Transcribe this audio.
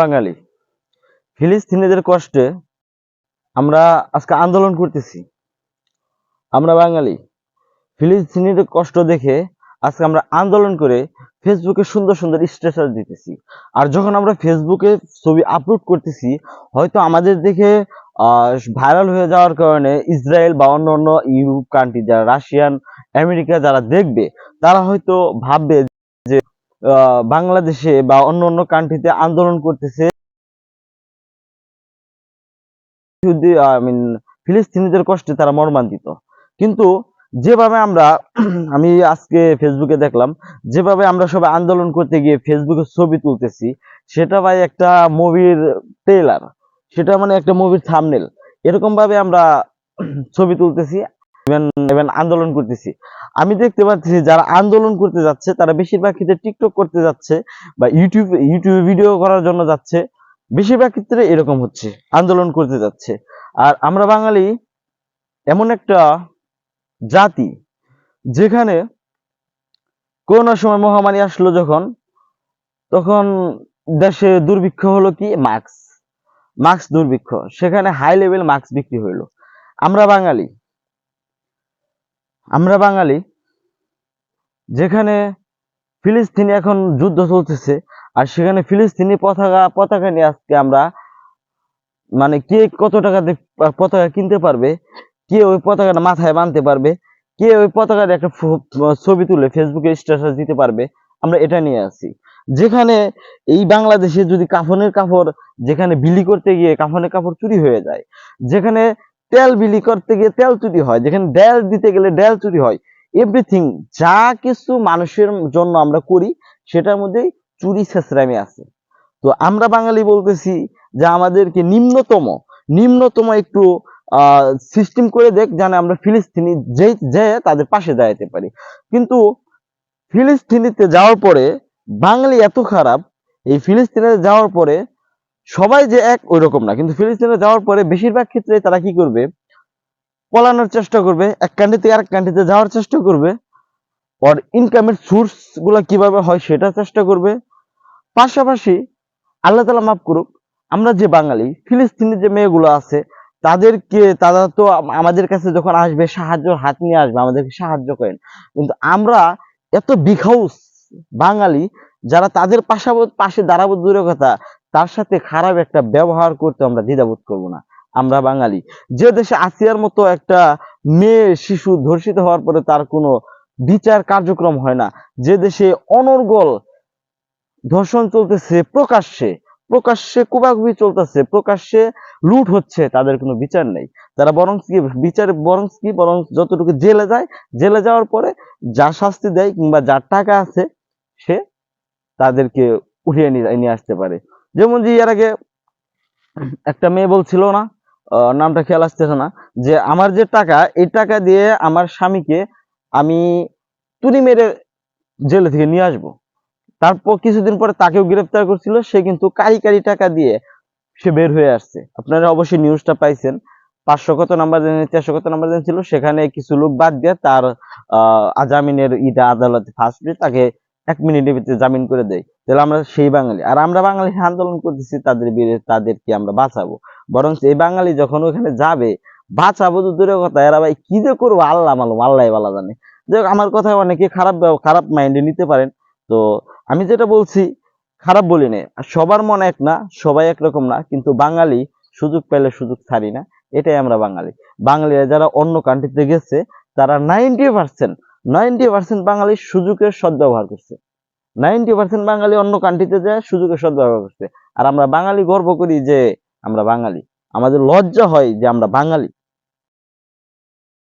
বাঙালি। ফিলিস্তিনিদের কষ্টে আমরা আজকে আন্দোলন করতেছি। আমরা বাঙালি। ফিলিস্তিনিদের কষ্ট দেখে আজকে আমরা আন্দোলন করে ফেসবুকে সুন্দর সুন্দর স্ট্যাটাস দিতেছি। আর যখন আমরা ফেসবুকে ছবি আপলোড করতেছি, হয়তো আমাদের দেখে ভাইরাল হয়ে যাওয়ার কারণে ইসরায়েল বা অন্য অন্য ইউরোপ কান্ট্রি যারা রাশিয়ান আমেরিকা যারা দেখবে, তারা হয়তো ভাববে বাংলাদেশে বা অন্য অন্য কান্ট্রিতে আন্দোলন করতেছে। ফিলিস্তিনিদের কষ্টে তারা মর্মান্তিত। কিন্তু যেভাবে আমরা, আমি আজকে ফেসবুকে দেখলাম, যেভাবে আমরা সবাই আন্দোলন করতে গিয়ে ফেসবুকে ছবি তুলতেছি, সেটা ভাই একটা মুভির ট্রেলার সেটা মানে একটা মুভির থামনেল এরকম ভাবে আমরা, ছবি তুলতেছি। আন্দোলন করতেছি। আমি দেখতে পাচ্ছি যারা আন্দোলন করতে যাচ্ছে, তারা বেশিরভাগ ক্ষেত্রে টিকটক করতে যাচ্ছে বা ইউটিউব ইউটিউবে ভিডিও করার জন্য যাচ্ছে। বেশিরভাগ ক্ষেত্রে এরকম হচ্ছে, আন্দোলন করতে যাচ্ছে। আর আমরা বাঙালি এমন একটা জাতি যেখানে কোন সময় মহামারী আসলো যখন, তখন দেশে দুর্ভিক্ষ হলো কি? মাস্ক। মাস্ক দুর্ভিক্ষ। সেখানে হাই লেভেল মাস্ক বিক্রি হইল। আমরা বাঙালি আমরা বাঙালি, যেখানে ফিলিস্তিনি এখন যুদ্ধ চলতেছে, আর সেখানে ফিলিস্তিনি পতাকা পতাকা নিয়ে আজকে আমরা মানে কে কত টাকা পতাকা কিনতে পারবে, কে ওই পতাকাটা মাথায় বাঁধতে পারবে, কে ওই পতাকার একটা ছবি তুলে ফেসবুকে স্ট্যাটাস দিতে পারবে, আমরা এটা নিয়ে আসি যেখানে এই বাংলাদেশে যদি কাফনের কাপড়, যেখানে বিলি করতে গিয়ে কাফনের কাপড় চুরি হয়ে যায়, যেখানে তেল বিলি করতে গিয়ে তেল চুরি হয়। যেখানে ডেল দিতে গেলে ডেল চুরি হয়। এভরিথিং যা কিছু মানুষের জন্য আমরা করি, সেটার মধ্যেই চুরি ছেঁচড়ামি আছে। তো আমরা বাঙালি বলতেছি যে আমাদেরকে নিম্নতম নিম্নতম একটু সিস্টেম করে দেখ যেন আমরা ফিলিস্তিনি যে যে তাদের পাশে দাঁড়াতে পারি। কিন্তু ফিলিস্তিনিতে যাওয়ার পরে বাঙালি এত খারাপ, এই ফিলিস্তিনে যাওয়ার পরে সবাই যে এক ওই রকম না। কিন্তু ফিলিস্তিনে যাওয়ার পরে বেশিরভাগ ক্ষেত্রে তারা কি করবে? পলানোর চেষ্টা করবে, এক কান্ট্রি থেকে আরেক কান্ট্রিতে যাওয়ার চেষ্টা করবে ওর ইনকামের সোর্সগুলা কীভাবে হয় সেটা চেষ্টা করবে। পাশাপাশি আল্লাহ তালা মাফ করুক, আমরা যে বাঙালি ফিলিস্তিনের যে মেয়েগুলো আছে, তাদেরকে, তারা তো আমাদের কাছে যখন আসবে সাহায্য হাত নিয়ে আসবে, আমাদেরকে সাহায্য করেন। কিন্তু আমরা এত বিখাউস বাঙালি, যারা তাদের পাশাপাশি, পাশে দাঁড়াবো দূরের কথা তার সাথে খারাপ একটা ব্যবহার করতে আমরা দ্বিধাবোধ করব না। আমরা বাঙালি। যে দেশে আসিয়ার মতো একটা মেয়ে, শিশু ধর্ষিত হওয়ার পরে তার কোনো বিচার কার্যক্রম হয় না। যে দেশে অনর্গল ধর্ষণ চলতেছে প্রকাশ্যে প্রকাশ্যে কুবাকুবি চলতেছে, প্রকাশ্যে লুট হচ্ছে, তাদের কোনো বিচার নেই। তারা বরং কি বিচার, বরং কি, বরং যতটুকু জেলে যায়, জেলে যাওয়ার পরে যা শাস্তি দেয় কিংবা যার টাকা আছে, সে তাদেরকে উঠিয়ে নিয়ে আসতে পারে। যেমন যে এর আগে একটা মেয়ে বলছিল না নামটা খেয়াল আসতেছে না, যে আমার যে টাকা, এই টাকা দিয়ে আমার স্বামীকে আমি তুলি মেরে জেলে থেকে নিয়ে আসব। তারপর কিছুদিন পরে তাকেও গ্রেফতার করছিল, সে কিন্তু কারি কারি টাকা দিয়ে সে বের হয়ে আসছে। আপনারা অবশ্যই নিউজটা পাইছেন। পাঁচশো কত নাম্বার চারশো কত নাম্বার ছিল, সেখানে কিছু লোক বাদ দিয়ে তার, আহ জামিনের ইটা আদালতে ফার্স্ট তাকে এক মিনিটের ভিতরে জামিন করে দেয়। তাহলে আমরা সেই বাঙালি। আর আমরা বাঙালি আন্দোলন করতেছি, তাদের বিরুদ্ধে তাদেরকে আমরা বাঁচাবো। বরং এই বাঙালি যখন ওখানে যাবে, বাঁচাবো তো দূরের কথা। এরা ভাই কি যে করব? আল্লাহ মালুম আল্লাহ বালা জানে। যাই আমার কথা অনেকে খারাপ খারাপ মাইন্ডে নিতে পারেন। তো আমি যেটা বলছি, খারাপ বলি না সবার মন এক না, সবাই একরকম না। কিন্তু বাঙালি সুযোগ পেলে সুযোগ ছাড়ি না। এটাই আমরা বাঙালি। বাঙালিরা যারা অন্য কান্ট্রিতে গেছে, তারা ninety percent ninety percent Bengali সুযোগের সদ্ব্যবহার করছে। নাইনটি পার্সেন্ট বাঙালি অন্য কান্ট্রিতে যায়, সুযোগের সদ্ব্যবহার করছে। আর আমরা বাঙালি গর্ব করি যে আমরা বাঙালি। আমাদের লজ্জা হয় যে আমরা বাঙালি।